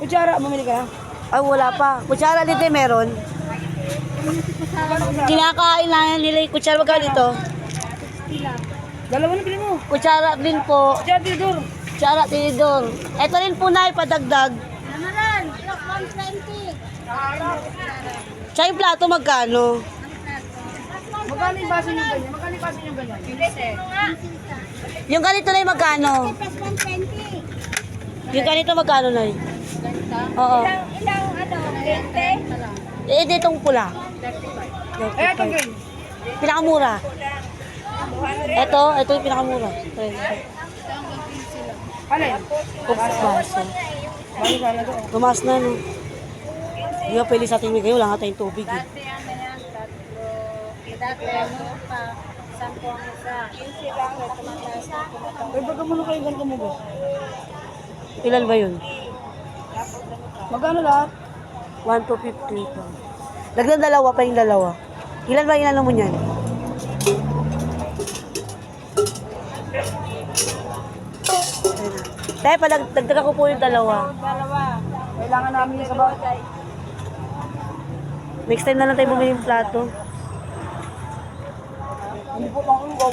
Kutsara, bumili ka? Ay, wala pa. Kutsara dito eh, meron. Kinakain lang nila yung kutsara. Magkano dito? Dalawa na bili mo. Kutsara din po. Kutsara, Theodore. Kutsara, tinidor. Ito rin po na ipadagdag. Naman, 120. Tsaka yung plato magkano? Magkano yung baso yung ganyan? Magkano yung baso yung ganyan? Yung ganito na yung magkano? Plus 120. Yung ganito magkano na yun? Oo. Ilang, ilang ano, 20? Eh, ditong pula. Eh, ito ganyan. Pinakamura. Ito, ito yung pinakamura. Ano yan? Oops, baso. Tumas na, no? Hindi ka pwede sa ating bigay. Wala nga tayong tubig, eh. Dati ano pa, 10 ang isa. 15 lang, tumataas na tumataas. Eh, baga mo na kayo ganito mo ba? Ilan ba yun? Magkano lahat? 1 to 50 ito. Dagdag dalawa pa yung dalawa. Ilan ba inano mo niyan? Tayo pa, dag- dagdagan ko po yung dalawa. Dalawa. Kailangan namin yung sabaw. Next time na lang tayo bumili ng plato. Hindi po pang ulo.